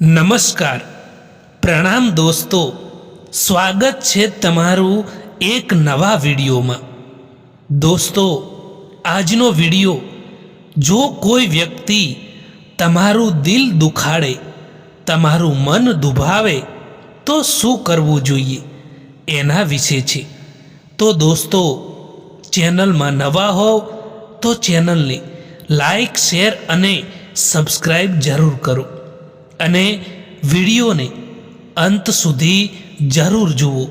નમસ્કાર. પ્રણામ દોસ્તો. સ્વાગત છે તમારું એક નવા વિડીયોમાં. દોસ્તો, આજનો વીડિયો, જો કોઈ વ્યક્તિ તમારું દિલ દુખાડે, તમારું મન દુભાવે, તો શું કરવું જોઈએ? એના વિશે છે. તો દોસ્તો, ચેનલમાં નવા હોવ, તો ચેનલને લાઈક, શેર અને સબસ્ક્રાઈબ જરૂર કરો. અને વિડીયોને અંત સુધી જરૂર જુઓ,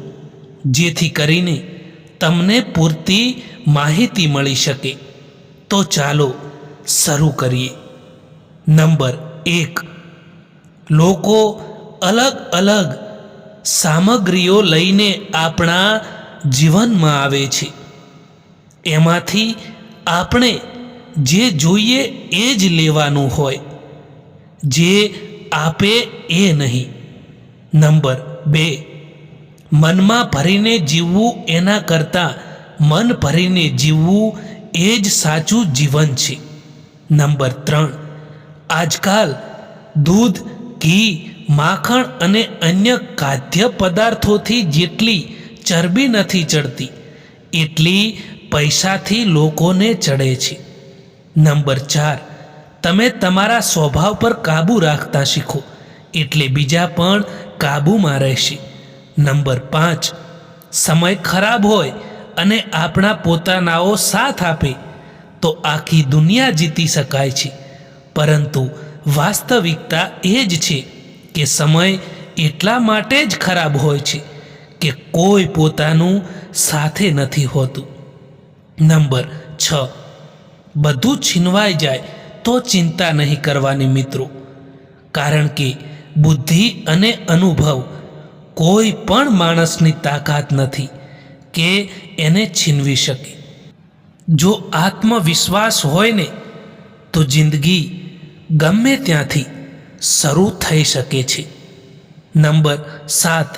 જેથી કરીને તમને પૂરતી માહિતી મળી શકે. તો ચાલો શરૂ કરીએ. નંબર એક. લોકો અલગ અલગ સામગ્રીઓ લઈને આપણા જીવનમાં આવે છે. એમાંથી આપણે જે જોઈએ એ જ લેવાનું હોય. જે આપે એ નહીં. નંબર બે, મનમાં ભરીને જીવવું એના કરતાં મન ભરીને જીવવું એ જ સાચું જીવન છે. નંબર ત્રણ, આજકાલ દૂધ, ઘી, માખણ અને અન્ય ખાદ્ય પદાર્થોથી જેટલી ચરબી નથી ચડતી, એટલી પૈસાથી લોકોને ચડે છે. નંબર ચાર તમે તમારા સ્વભાવ પર કાબૂ રાખતા શીખો, એટલે બીજા પણ કાબૂમાં રહેશે. નંબર પાંચ, સમય ખરાબ હોય અને આપણા પોતાનાઓ સાથ આપે, તો આખી દુનિયા જીતી શકાય છે. પરંતુ વાસ્તવિકતા એ જ છે કે સમય એટલા માટે જ ખરાબ હોય છે કે કોઈ પોતાનું સાથે નથી હોતું. નંબર છ, બધું છીનવાઈ જાય તો ચિંતા નહીં કરવાની મિત્રો. કારણ કે બુદ્ધિ અને અનુભવ કોઈ પણ માણસની તાકાત નથી કે એને છીનવી શકે. જો આત્મવિશ્વાસ હોય ને, તો જિંદગી ગમે ત્યાંથી શરૂ થઈ શકે છે. નંબર સાત.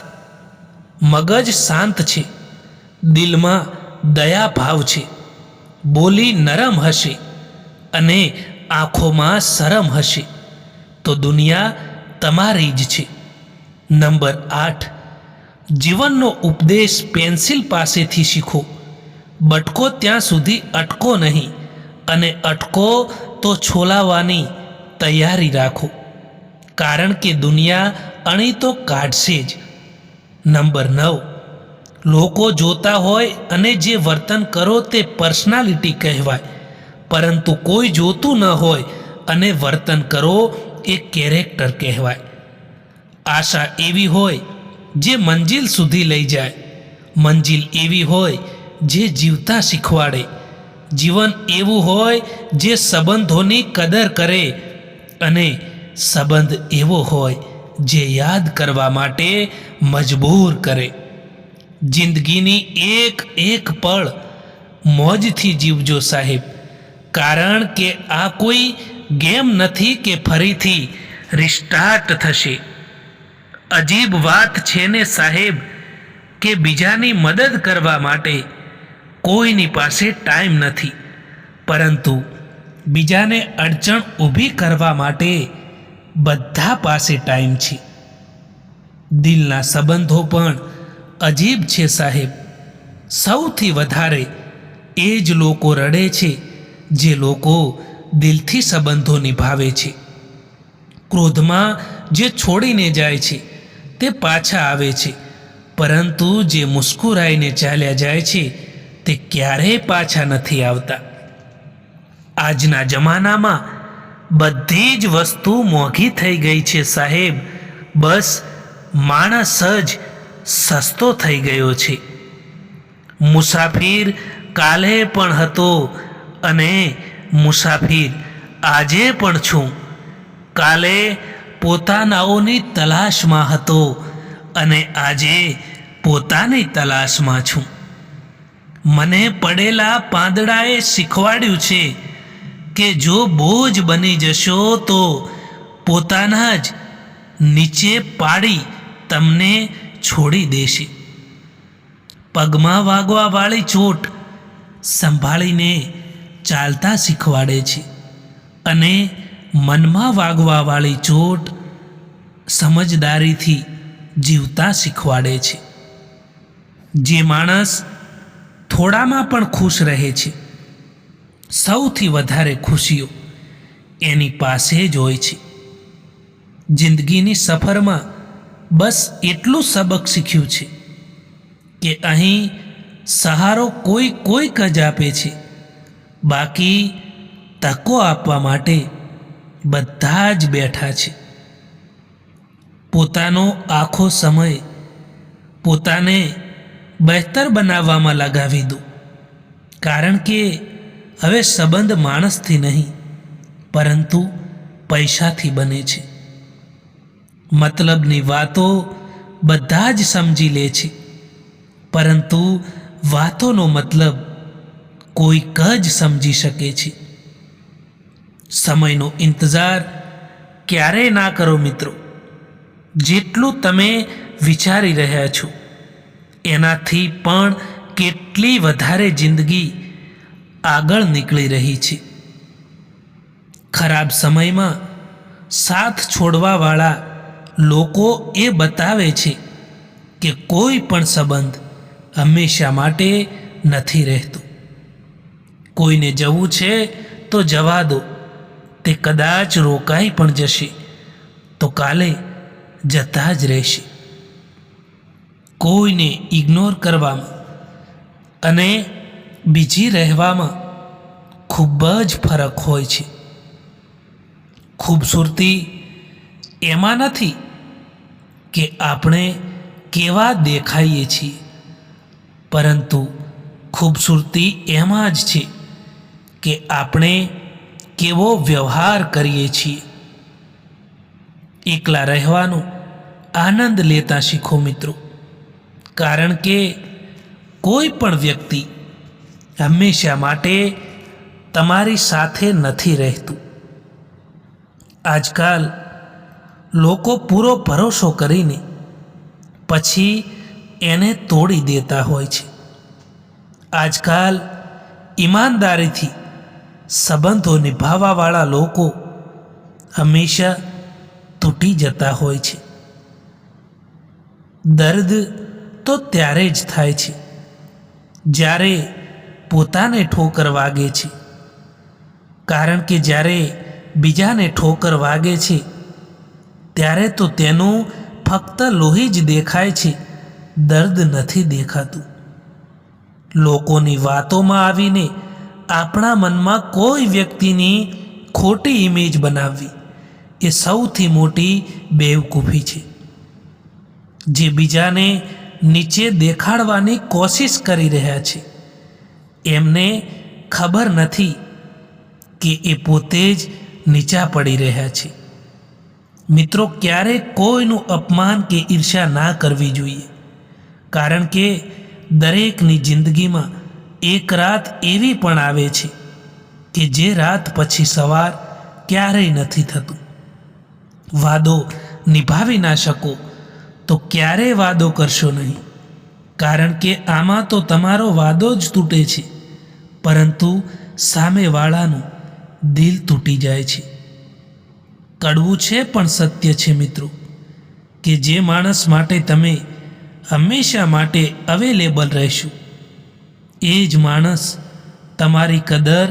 મગજ શાંત છે. દિલમાં દયા ભાવ છે. બોલી નરમ હશે અને આંખોમાં શરમ હશે. તો દુનિયા તમારી જ છે. નંબર આઠ. જીવનનો ઉપદેશ પેન્સિલ પાસેથી શીખો. બટકો ત્યાં સુધી અટકો નહીં અને અટકો તો છોલાવાની તૈયારી રાખો. કારણ કે દુનિયા અણી તો કાઢશે જ. નંબર નવ. લોકો જોતા હોય અને જે વર્તન કરો તે પર્સનાલિટી કહેવાય. પરંતુ કોઈ જોતું ન હોય અને વર્તન કરો એ કેરેક્ટર કહેવાય. આશા એવી હોય જે મંજિલ સુધી લઈ જાય. મંજિલ એવી હોય જે જીવતા શીખવાડે. જીવન એવું હોય જે સંબંધોની કદર કરે અને સંબંધ એવો હોય જે યાદ કરવા માટે મજબૂર કરે. જિંદગીની એક એક પળ મોજથી જીવજો સાહેબ. કારણ કે આ કોઈ ગેમ નથી કે ફરીથી રિસ્ટાર્ટ થશે. અજીબ વાત છે ને સાહેબ કે બીજાની મદદ કરવા માટે કોઈની પાસે ટાઈમ નથી. પરંતુ બીજાને અડચણ ઊભી કરવા માટે બધા પાસે ટાઈમ છે. દિલના સંબંધો પણ અજીબ છે સાહેબ. સૌથી વધારે એ જ લોકો રડે છે જે લોકો દિલથી સંબંધો નિભાવે છે. ક્રોધમાં જે છોડીને જાય છે, તે પાછા આવે છે. પરંતુ જે મુસ્કુરાઈને ચાલ્યા જાય છે, તે ક્યારેય પાછા નથી આવતા. આજના જમાનામાં બધી જ વસ્તુ મોંઘી થઈ ગઈ છે સાહેબ. બસ માણસ જ સસ્તો થઈ ગયો છે. મુસાફિર કાલે પણ હતો અને મુસાફિર આજે પણ છું. કાલે પોતાનાઓની તલાશમાં હતો અને આજે પોતાની તલાશમાં છું. મને પડેલા પાંદડાએ શીખવાડ્યું છે કે જો બોજ બની જશો તો પોતાના જ નીચે પાડી તમને છોડી દેશે. પગમાં વાગવાવાળી ચોટ સંભાળીને ચાલતા શીખવાડે છે અને મનમાં વાગવાવાળી ચોટ સમજદારીથી જીવતા શીખવાડે છે. જે માણસ થોડામાં પણ ખુશ રહે છે, સૌથી વધારે ખુશીઓ એની પાસે જ હોય છે. જિંદગીની સફરમાં બસ એટલું સબક શીખ્યું છે કે અહીં સહારો કોઈ કોઈક જ આપે છે. બાકી તકો આપવા માટે બધા જ બેઠા છે. પોતાનો આખો સમય પોતાને બહેતર બનાવવામાં લગાવી દો. કારણ કે હવે સંબંધ માણસથી નહીં, પરંતુ પૈસાથી બને છે. મતલબની વાતો બધા જ સમજી લે છે. પરંતુ વાતોનો મતલબ કોઈક જ સમજી શકે છે. સમયનો ઇંતજાર ક્યારેય ના કરો મિત્રો. જેટલું તમે વિચારી રહ્યા છો, એનાથી પણ કેટલી વધારે જિંદગી આગળ નીકળી રહી છે. ખરાબ સમયમાં સાથ છોડવાવાળા લોકો એ બતાવે છે કે કોઈ પણ સંબંધ હંમેશા માટે નથી રહેતું. કોઈને જવું છે તો જવા દો. તે કદાચ રોકાઈ પણ જશે. તો કાલે જતા જ રહેશે. કોઈને ઇગ્નોર કરવામાં અને બીજી રહેવામાં ખૂબ જ ફરક હોય છે. ખૂબસૂરતી એમાં નથી કે આપણે કેવા દેખાઈએ છીએ. પરંતુ ખૂબસૂરતી એમાં જ છે. કે આપણે કેવો વ્યવહાર કરીએ છીએ. એકલા રહેવાનો આનંદ લેતા શીખો મિત્રો. કારણ કે કોઈ પણ વ્યક્તિ હંમેશા માટે તમારી સાથે નથી રહેતું. આજકાલ લોકો પૂરો ભરોસો કરીને પછી એને તોડી દેતા હોય છે. આજકાલ ઈમાનદારીથી સંબંધો નિભાવવાવાળા લોકો હંમેશા તૂટી જતા હોય છે. દર્દ તો ત્યારે જ થાય છે. જ્યારે પોતાને ઠોકર વાગે છે. કારણ કે જ્યારે બીજાને ઠોકર વાગે છે, ત્યારે તો તેનું ફક્ત લોહી જ દેખાય છે. દર્દ નથી દેખાતું. લોકોની વાતોમાં આવીને આપણા મનમાં કોઈ વ્યક્તિની ખોટી ઇમેજ બનાવવી એ સૌથી મોટી બેવકૂફી છે. જે બીજાને નીચે દેખાડવાની કોશિશ કરી રહ્યા છે. એમને ખબર નથી કે એ પોતે જ નીચા પડી રહ્યા છે. મિત્રો ક્યારેય કોઈનું અપમાન કે ઈર્ષા ના કરવી જોઈએ? કારણ કે દરેકની જિંદગીમાં એક રાત એવી પણ આવે છે કે જે રાત પછી સવાર ક્યારેય નથી થતું. વાદો નિભાવી ના શકો તો ક્યારેય વાદો કરશો નહીં. કારણ કે આમાં તો તમારો વાદો જ તૂટે છે, પરંતુ સામેવાળાનું દિલ તૂટી જાય છે. કડવું છે પણ સત્ય છે મિત્રો, કે જે માણસ માટે તમે હંમેશા માટે અવેલેબલ રહેશો. એ જ માણસ તમારી કદર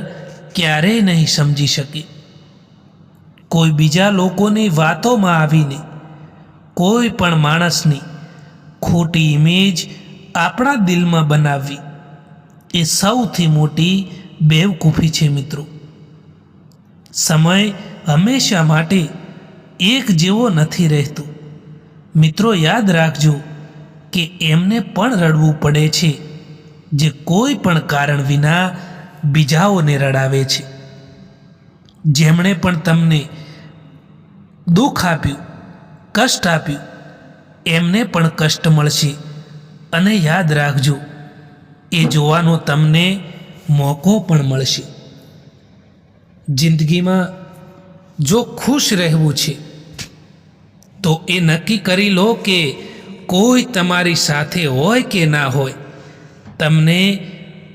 ક્યારેય નહીં સમજી શકે. કોઈ બીજા લોકોની વાતોમાં આવીને કોઈ પણ માણસની ખોટી ઇમેજ આપણા દિલમાં બનાવવી એ સૌથી મોટી બેવકૂફી છે મિત્રો. સમય હંમેશા માટે એક જેવો નથી રહેતો. મિત્રો યાદ રાખજો કે એમને પણ રડવું પડે છે. જે કોઈ પણ કારણ વિના બીજાઓને રડાવે છે. જેમણે પણ તમને દુઃખ આપ્યું, કષ્ટ આપ્યું, એમને પણ કષ્ટ મળશે. અને યાદ રાખજો, એ જોવાનો તમને મોકો પણ મળશે. જિંદગીમાં જો ખુશ રહેવું છે, તો એ નક્કી કરી લો કે કોઈ તમારી સાથે હોય કે ના હોય. તમને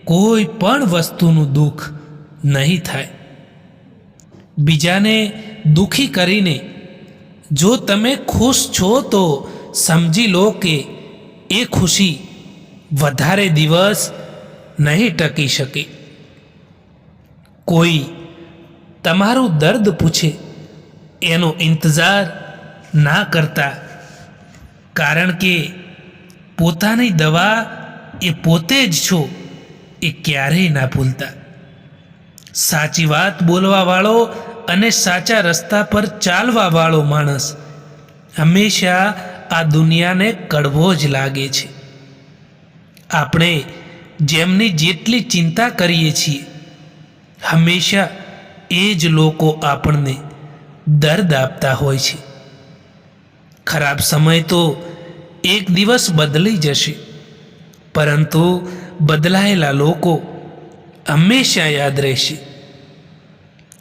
કોઈ પણ વસ્તુનું દુઃખ નહીં થાય. બીજાને દુઃખી કરીને જો તમે ખુશ છો તો સમજી લો કે એ ખુશી વધારે દિવસ નહીં ટકી શકે. કોઈ તમારું દર્દ પૂછે, એનો ઇંતજાર ના કરતા, કારણ કે પોતાની દવા એ પોતે જ છો, એ ક્યારેય ના ભૂલતા. સાચી વાત બોલવાવાળો અને સાચા રસ્તા પર ચાલવાવાળો માણસ હંમેશા આ દુનિયાને કડવો જ લાગે છે. આપણે જેમની જેટલી ચિંતા કરીએ છીએ, હંમેશા એ જ લોકો આપણને દર્દ આપતા હોય છે. ખરાબ સમય તો એક દિવસ બદલી જશે. પરંતુ બદલાયેલા લોકો હંમેશા યાદ રહેશે.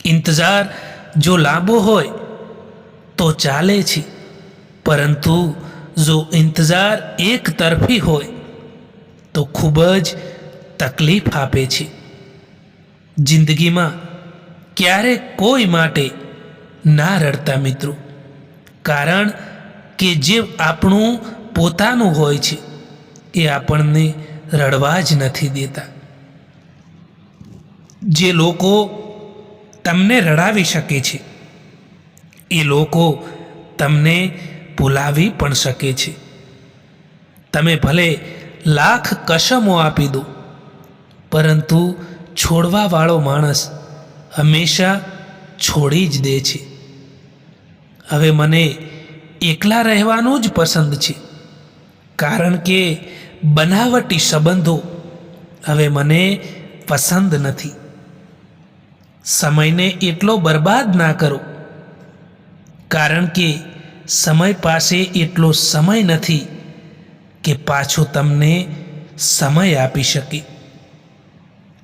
ઇંતજાર જો લાંબો હોય તો ચાલે છે, પરંતુ જો ઇંતજાર એક તરફી હોય તો ખૂબ જ તકલીફ આપે છે. જિંદગીમાં ક્યારેક કોઈ માટે ના રડતા મિત્રો, કારણ કે જે આપણું પોતાનું હોય છે એ આપણને રડવા જ નથી દેતા. જે લોકો તમને રડાવી શકે છે, એ લોકો તમને ભૂલાવી પણ શકે છે. તમે ભલે લાખ કસમો આપી દો, પરંતુ છોડવાવાળો માણસ હંમેશા છોડી જ દે છે. હવે મને એકલા રહેવાનું જ પસંદ છે, કારણ કે બનાવટી સંબંધો હવે મને પસંદ નથી. સમયને એટલો બરબાદ ના કરો. કારણ કે સમય પાસે એટલો સમય નથી કે પાછો તમને સમય આપી શકે.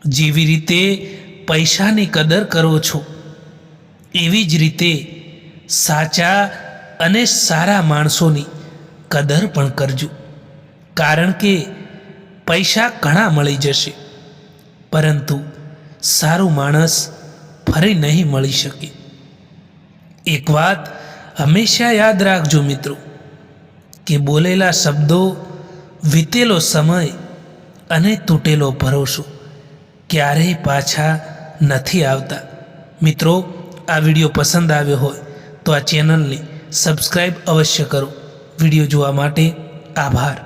જેવી રીતે પૈસાની કદર કરો છો, એવી જ રીતે સાચા અને સારા માણસોની કદર પણ કરજો. કારણ કે પૈસા ઘણા મળી જશે, પરંતુ સારું માણસ ફરી નહીં મળી શકે. એક વાત હંમેશા યાદ રાખજો મિત્રો, કે બોલેલા શબ્દો વીતેલો સમય અને તૂટેલો ભરોસો ક્યારેય પાછા નથી આવતા. મિત્રો, આ વીડિયો પસંદ આવ્યો હોય તો આ ચેનલને સબસ્ક્રાઈબ અવશ્ય કરો. વીડિયો જોવા માટે આભાર.